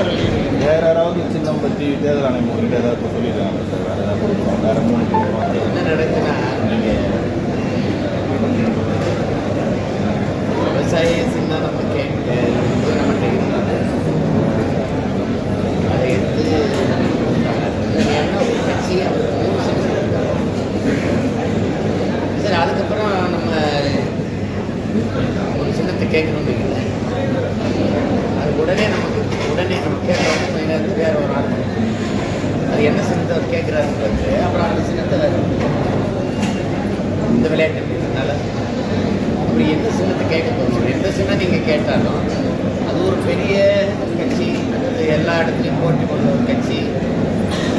Sir வேற யாராவது சின்னம் பற்றி தேர்தல் ஆணையம் உங்ககிட்ட ஏதாவது சொல்லியிருக்காங்க சார்? வேற ஏதாவது கொடுக்குறோம் வேற மூணு கொடுக்குறோம் என்ன நடக்குன்னா நீங்கள் விவசாய சின்ன நம்ம கேட்க நம்மகிட்ட இருந்தது அதை எடுத்து ஒரு கட்சி அவர் மூணு சின்னம் இருக்காரு. சரி அதுக்கப்புறம் நம்ம ஒரு சின்னத்தை கேட்கணும்னு வைங்களேன். அது உடனே நமக்கு உடனே நம்ம கேட்கணும் மெயினாக வேற ஒரு ஆள் அது என்ன சின்னத்தை அவர் கேட்குறாருன்றது அப்புறம் அந்த சின்னத்தில் இந்த விளையாட்டு இருக்கிறதுனால அப்படி எந்த சின்னத்தை கேட்க தோணும் எந்த சின்னம் நீங்கள் கேட்டாலும் அது ஒரு பெரிய கட்சி அது எல்லா இடத்துலையும் போட்டி கொண்ட ஒரு கட்சி.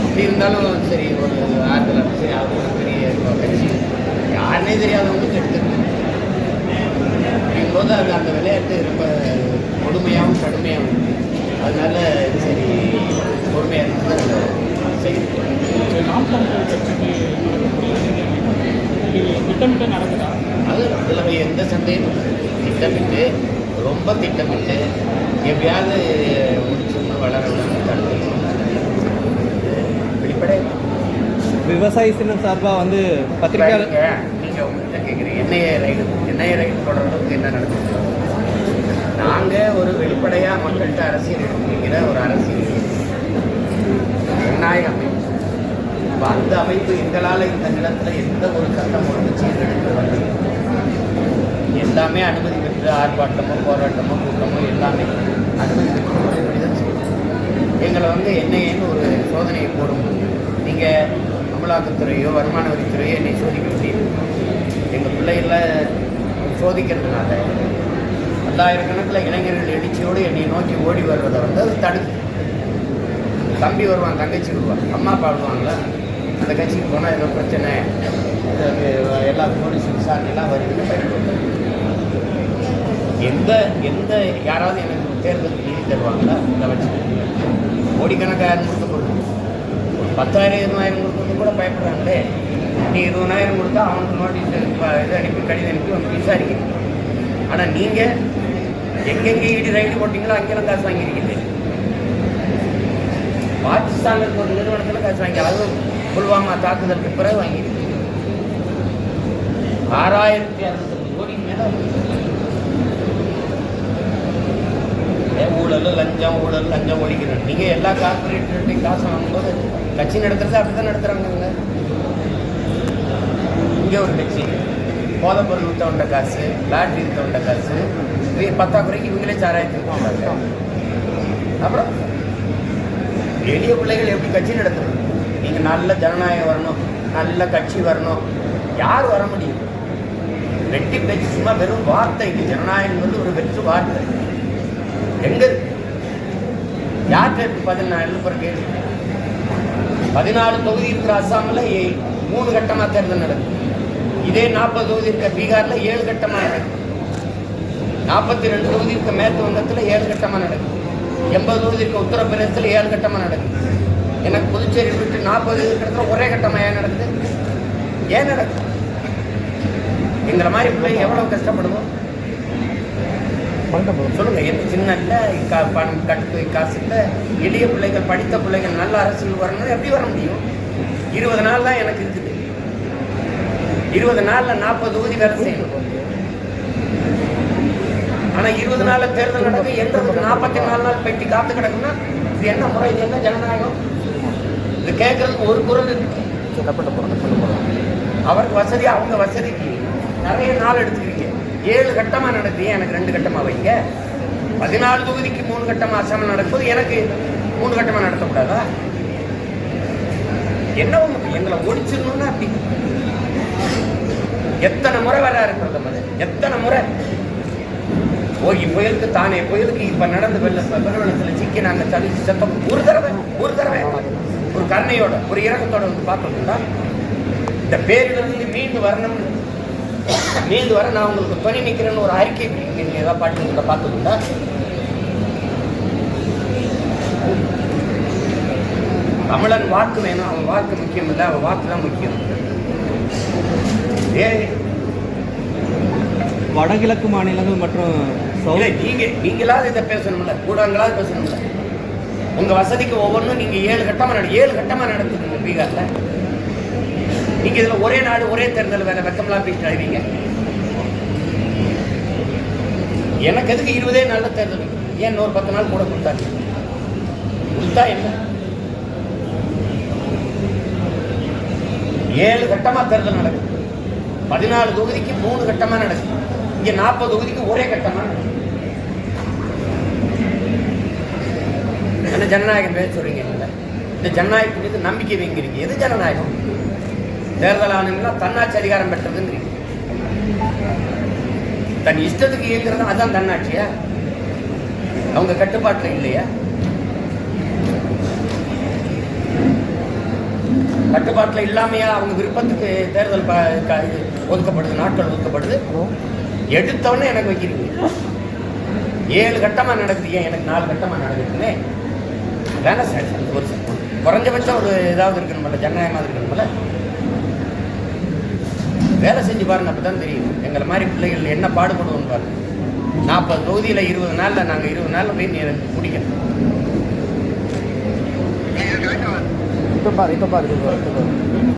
இப்படி இருந்தாலும் சரி ஒரு ஆயிரத்தி சரி அது ஒரு பெரிய ஒரு கட்சி. யாருனே தெரியாதவங்களுக்கு எடுத்துருக்கு அப்படிங்கும்போது அது அந்த விளையாட்டு ரொம்ப கொடுமையாகவும் கடுமையாகவும் இருக்குது அதனால சரி பொறுமையாக இருக்கிறது நாம் தமிழர் கட்சிக்கு இது திட்டமிட்டு நடக்குதா அது அதில் எந்த இல்லை. திட்டமிட்டு ரொம்ப திட்டமிட்டு எப்படியாவது முடிச்சுன்னு வளர வெளிப்படையாக விவசாயி சின்னம் சார்பாக வந்து பத்திரிகையாளர் நீங்கள் உங்கள்கிட்ட கேட்குறீங்க என்ஐஏ ரைடு என்ஐஏ ரைடு அளவுக்கு என்ன நடக்குது? நாங்கள் ஒரு வெளிப்படையாக மக்கள்கிட்ட அரசியல் எடுத்துக்கிற ஒரு அரசியல் ஜனநாயக அமைப்பு இப்போ அந்த அமைப்பு எங்களால் இந்த நிலத்தில் எந்த ஒரு சட்டம் ஒழுங்கு சீர்கெடுக்கிறது எல்லாமே அனுமதி பெற்று ஆர்ப்பாட்டமோ போராட்டமோ கூட்டமோ எல்லாமே அனுமதி பெற்று முறைப்படிதான் செய்யணும் எங்களை வந்து என்னையேன்னு ஒரு சோதனையை போடும்போது நீங்கள் அமலாக்கத்துறையோ வருமான வரித்துறையோ என்னை சோதிக்க முடியும் எங்கள் பிள்ளைகளை சோதிக்கிறதுனால பல்லாயிரக்கணக்கில் இளைஞர்கள் எழுச்சியோடு என்னை நோக்கி ஓடி வருவதை வந்து அது தடுக்கு தம்பி வருவான் தங்கச்சி வருவான். அம்மா அப்பா வருவாங்களா? அந்த கட்சிக்கு போனால் எதுவும் பிரச்சனை. எல்லா போலீஸ் விசாரணைலாம் வருதுன்னு எந்த எந்த யாராவது எனக்கு தேர்தல் நிதி தருவாங்களா இந்த வச்சு கோடிக்கணக்காயிரம் கொடுத்து கொடுத்து. ஒரு பத்தாயிரம் இருபதாயிரம் கொடுக்கறது கூட பயப்படுறாங்களே. நீ இருபதாயிரம் கொடுத்தா அவனுக்கு நோட்டீஸ் இது அனுப்பி கடிதம் அனுப்பி வந்து விசாரிக்கிறீங்க ஆனால் நீங்கள் எங்கெங்கே ஈடு ரைடு போட்டிங்களோ அங்கெல்லாம் காசு வாங்கியிருக்கீங்க. பாகிஸ்தானில் இருக்க ஒரு நிறுவனத்தில் காசு வாங்கி அதுவும் புல்வாமா தாக்குதலுக்கு பிறகு வாங்கியிருக்கு ஆறாயிரத்தி அறுபத்தஞ்சு கோடிக்கு மேலே ஊழல் லஞ்சம் ஊழல் லஞ்சம் ஒழிக்கணும் நீங்கள் எல்லா கார்பரேட்டையும் காசு வாங்கும்போது கட்சி நடத்துறது அப்படி தான் நடத்துகிறாங்க இங்கே ஒரு கட்சி போதைப் பொருள் காசு லாட்ரி வித்தவண்ட காசு பத்தாக்குறைக்கு இவங்களே சாராயத்துக்கு போகிறாங்க அப்புறம் எளிய பிள்ளைகள் எப்படி கட்சி நடத்துறது நீங்கள் நல்ல ஜனநாயகம் வரணும் நல்ல கட்சி வரணும். யார் வர முடியும்? வெட்டி பேச்சு சும்மா வெறும் வார்த்தை. இது ஜனநாயகம் வந்து ஒரு வெற்று வார்த்தை. எங்க இருக்கு? யார்கிட்ட இருக்கு பதினாலு கேள்வி. பதினாலு தொகுதி இருக்கிற அஸ்ஸாமில் மூணு கட்டமாக தேர்தல் நடக்குது. இதே நாற்பது தொகுதி இருக்க பீகாரில் ஏழு கட்டமாக நடக்குது. நாற்பத்தி ரெண்டு தொகுதி இருக்க மேற்கு வங்கத்தில் ஏழு கட்டமாக நடக்குது. எண்பது தொகுதி இருக்க உத்தரப்பிரதேசத்தில் ஏழு கட்டமாக நடக்குது. எனக்கு புதுச்சேரி விட்டு நாற்பது இருக்கிறதுல ஒரே கட்டமாக ஏன் நடக்குது? ஏன் நடக்குது? எங்களை மாதிரி பிள்ளைங்க எவ்வளோ கஷ்டப்படுவோம் சொல்லுங்க எந்த சின்ன இல்லை கா- பணம் கட்டு காசு இல்லை எளிய பிள்ளைகள் படித்த பிள்ளைகள் நல்ல அரசியல் வரணும் எப்படி வர முடியும்? இருபது நாள் தான் எனக்கு இருக்குது. இருபது நாளில் நாற்பது தொகுதி வேலை செய்யணும். ஆனால் இருபது நாளில் தேர்தல் நடக்கும் எங்களுக்கு நாற்பத்தி நாலு நாள் பெட்டி காத்து கிடக்குன்னா இது என்ன முறை இது என்ன ஜனநாயகம்? இது கேட்கறதுக்கு ஒரு குரல் இருக்கு. அவருக்கு வசதி அவங்க வசதிக்கு நிறைய நாள் எடுத்துக்கிறீங்க. ஏழு கட்டமாக நடக்குது. எனக்கு ரெண்டு கட்டமா வைங்க? பதினாலு தொகுதிக்கு மூணு கட்டமா அசம்பிள் நடக்கும்போது எனக்கு மூணு கட்டமாக நடத்தக்கூடாதா? என்ன ஒன்று எங்களை ஒழிச்சிடணும்னா அப்படி. எத்தனை முறை வராரு பிரதமர்? எத்தனை முறை? ஓகி புயலுக்கு தானே புயலுக்கு இப்ப நடந்த வெள்ள பெருவெள்ளத்தில் சிக்கி நாங்க தலிச்சு செத்தோம். ஒரு தடவை ஒரு தடவை. ஒரு கருணையோட ஒரு இறக்கத்தோட வந்து பார்த்தோம்னா இந்த பேரிலிருந்து மீண்டு வரணும்னு மீண்டு வர நான் உங்களுக்கு துணை நிற்கிறேன்னு ஒரு அறிக்கை நீங்க ஏதாவது பாட்டு பார்த்ததுண்டா தமிழன் வாக்கு வேணும். அவன் வாக்கு முக்கியம் இல்லை. அவன் வாக்கு தான் முக்கியம். ஏ வடகிழக்கு மாநிலங்கள் மற்றும் இல்லை நீங்கள் நீங்களாவது இதை பேசணும்ல ஊடகங்களாவது பேசணும்ல. உங்க வசதிக்கு ஒவ்வொன்றும் நீங்க ஏழு கட்டமா நட ஏழு கட்டமா நடத்துறீங்க பீகார்ல. நீங்க இதுல ஒரே நாடு ஒரே தேர்தல் வேற வெக்கம்லாம் பேசிட்டு அழுவீங்க எனக்கு எதுக்கு இருபதே நாளில் தேர்தல்? ஏன் இன்னொரு பத்து நாள் கூட கொடுத்தாங்க கொடுத்தா என்ன? ஏழு கட்டமா தேர்தல் நடக்குது. பதினாலு தொகுதிக்கு மூணு கட்டமா நடக்குது. இங்க நாற்பது தொகுதிக்கு ஒரே கட்டமா என்ன ஜனநாயகம் பேச சொல்றீங்க இந்த ஜனநாயகத்துக்கு மீது நம்பிக்கை வைங்கிறீங்க எது ஜனநாயகம்? தேர்தல் ஆணையம்னா தன்னாட்சி அதிகாரம் பெற்றதுங்கிறீங்க. தன் இஷ்டத்துக்கு இயங்குறது அதான் தன்னாட்சியா? அவங்க கட்டுப்பாட்டில் இல்லையா? கட்டுப்பாட்டில் இல்லாமையா அவங்க விருப்பத்துக்கு தேர்தல் இது ஒதுக்கப்படுது நாட்கள் ஒதுக்கப்படுது? எடுத்தவொடனே எனக்கு வைக்கிறீங்க. ஏழு கட்டமா நடக்குது ஏன் எனக்கு நாலு கட்டமா நடக்குதுன்னு? வேணா சார் ஒரு குறைஞ்சபட்சம் ஒரு ஏதாவது இருக்கணும்ல ஜனநாயகமாக இருக்கணும்ல. வேலை செஞ்சு பாருங்க அப்பதான் தெரியும். எங்களை மாதிரி பிள்ளைகள் என்ன பாடுபடுவோம் பாருங்க. நாற்பது தொகுதியில் இருபது நாளில் நாங்கள் இருபது நாளில் போய் இப்போ பாரு இப்போ பாரு இப்போ பாரு.